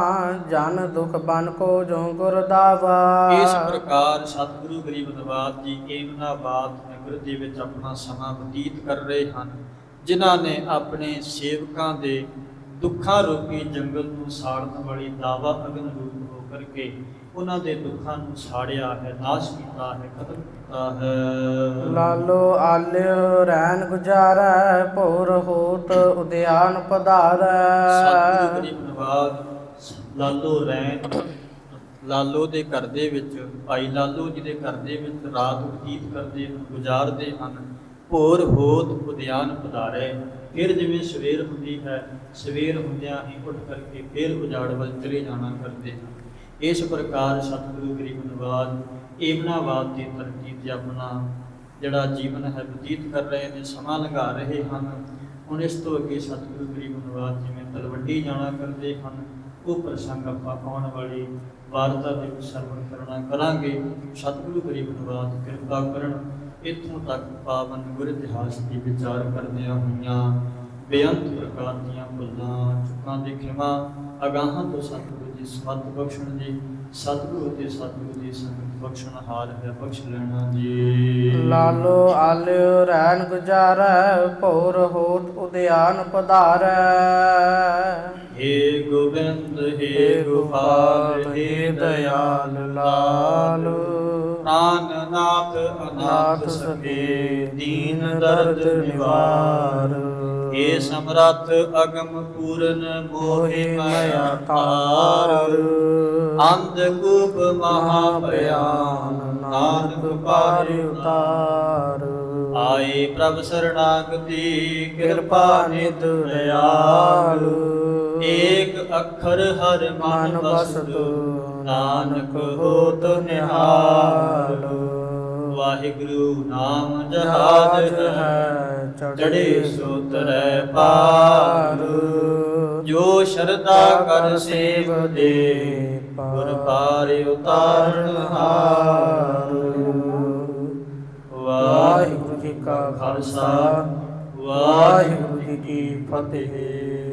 ਜਨ ਦੁਖ ਬਨ ਕੋ ਜੋ ਗੁਰ ਦਾਵਾ। ਇਸ ਪ੍ਰਕਾਰ ਸਤਿਗੁਰੂ ਗਰੀਬ ਨਵਾਜ ਜੀ ਏਮਨਾਬਾਦ ਨਗਰ ਦੇ ਵਿੱਚ ਆਪਣਾ ਸਮਾਂ ਬਤੀਤ ਕਰ ਰਹੇ ਹਨ ਜਿਨ੍ਹਾਂ ਨੇ ਆਪਣੇ ਸੇਵਕਾਂ ਦੇ ਦੁੱਖਾਂ ਰੂਪੀ ਜੰਗਲ ਨੂੰ ਸਾੜਨ ਵਾਲੀ ਦਾਵਾ ਅਗਨ ਰੂਪ ਹੋ ਕਰਕੇ ਉਹਨਾਂ ਦੇ ਦੁੱਖਾਂ ਨੂੰ ਸਾੜਿਆ ਹੈ ਨਾਸ਼ ਕੀਤਾ ਹੈ ਖਤਮ ਕੀਤਾ ਹੈ। ਲਾਲੋ ਆਲਿਓ ਰੈਨ ਗੁਜਾਰੈ ਭੋਰ ਹੋਤ ਉਦਿਆਨ ਸਤਿਗੁਰੂ ਪਧਾਰੈ ਗਰੀਬ ਨਵਾਜ ਲਾਲੋ ਰੈਣ ਲਾਲੋ ਦੇ ਘਰ ਦੇ ਵਿੱਚ ਭਾਈ ਲਾਲੋ ਜੀ ਦੇ ਘਰ ਦੇ ਵਿੱਚ ਰਾਤ ਬਤੀਤ ਕਰਦੇ ਹਨ ਗੁਜ਼ਾਰਦੇ ਹਨ। ਭੋਰ ਹੋਤ ਉਦਿਆਨ ਪਧਾਰੇ ਫਿਰ ਜਿਵੇਂ ਸਵੇਰ ਹੁੰਦੀ ਹੈ ਸਵੇਰ ਹੁੰਦਿਆਂ ਹੀ ਉੱਠ ਕਰਕੇ ਫਿਰ ਉਜਾੜ ਵੱਲ ਚਲੇ ਜਾਣਾ ਕਰਦੇ ਹਨ। ਇਸ ਪ੍ਰਕਾਰ ਸਤਿਗੁਰੂ ਗਰੀਬ ਨਵਾਜ ਏਮਨਾਬਾਦ ਦੀ ਧਰਤੀ ਤੇ ਆਪਣਾ ਜਿਹੜਾ ਜੀਵਨ ਹੈ ਬਤੀਤ ਕਰ ਰਹੇ ਨੇ, ਸਮਾਂ ਲਗਾ ਰਹੇ ਹਨ। ਹੁਣ ਇਸ ਤੋਂ ਅੱਗੇ ਸਤਿਗੁਰੂ ਗਰੀਬ ਨਵਾਜ ਜਿਵੇਂ ਤਲਵੰਡੀ ਜਾਣਾ ਕਰਦੇ ਹਨ, ਉਹ ਪ੍ਰਸੰਗ ਆਪਾਂ ਆਉਣ ਵਾਲੀ ਵਾਰਤਾ ਦੇ ਵਿੱਚ ਸਰਵਣ ਕਰਨਾ ਕਰਾਂਗੇ। ਸਤਿਗੁਰੂ ਗਰੀਬ ਨਵਾਜ ਕਿਰਪਾ ਕਰਨ ਇੱਥੋਂ ਤੱਕ ਪਾਵਨ ਗੁਰ ਇਤਿਹਾਸ ਦੀ ਵਿਚਾਰ ਕਰਦਿਆਂ ਹੋਈਆਂ ਬੇਅੰਤ ਪ੍ਰਕਾਰ ਦੀਆਂ ਭੁੱਲਾਂ, ਚੁੱਕਾਂ ਦੇ ਖਿਮਾ ਅਗਾਹਾਂ ਤੋਂ ਸਤਿਗੁਰੂ ਜੀ ਸਮਤ ਬਖਸ਼ਣ ਜੀ। ਸਤਿਗੁਰੂ ਤੇ ਸਤਿਗੁਰੂ ਦੀ ਸੰਗਤ ਬਖਸ਼ਣ ਹਾਲ ਹੈ ਬਖਸ਼ ਲੈਣਾ ਜੀ। ਲਾਲੋ ਆਲਿਓ ਰੈਨ ਗੁਜਾਰੈ ਭੋਰ ਹੋਤ ਉਦਿਆਨ ਪਧਾਰੈ। ਹੇ ਗੋਬਿੰਦ ਹੇ ਏ ਗੋਪਾਲ ਹੇ ਦਇਆਲ ਲਾਲ। ਨਾਥ ਅਨਾਥ ਨਾਥ ਸਕੇ ਦੀਨ ਦਰਦ ਨਿਵਾਰ। ਏ ਸਮਰੱਥ ਅਗਮ ਪੂਰਨ ਮੋਹਿ ਮਾਇਆ ਤਾਰ ਅੰਧ ਕੂਪ ਮਹਾ ਭਿਆਨ ਨਾਨਕ ਪਾਰਿ ਉਤਾਰ। ਆਏ ਪ੍ਰਭ ਸਰਣਾਗਤੀ, ਕਿਰਪਾ ਨਿਧ ਦਇਆਲ। ਏਕ ਅੱਖਰ ਹਰ ਮਨ ਬਸਤ, ਨਾਨਕ ਹੋਤ ਨਿਹਾਲ। ਵਾਹਿਗੁਰੂ ਨਾਮ ਜਹਾਜ ਹੈ। ਚੜੇ ਸੋ ਤਰੈ ਪਾਰ। ਜੋ ਸ਼ਰਧਾ ਕਰ ਸੇਵ ਦੇ ਗੁਰ ਪਾਰ। ਉਤਾਰਨ ਹਾਰ। ਵਾਹਿਗੁਰੂ ਜੀ ਕਾ ਖਾਲਸਾ ਵਾਹਿਗੁਰੂ ਜੀ ਕੀ ਫਤਿਹ।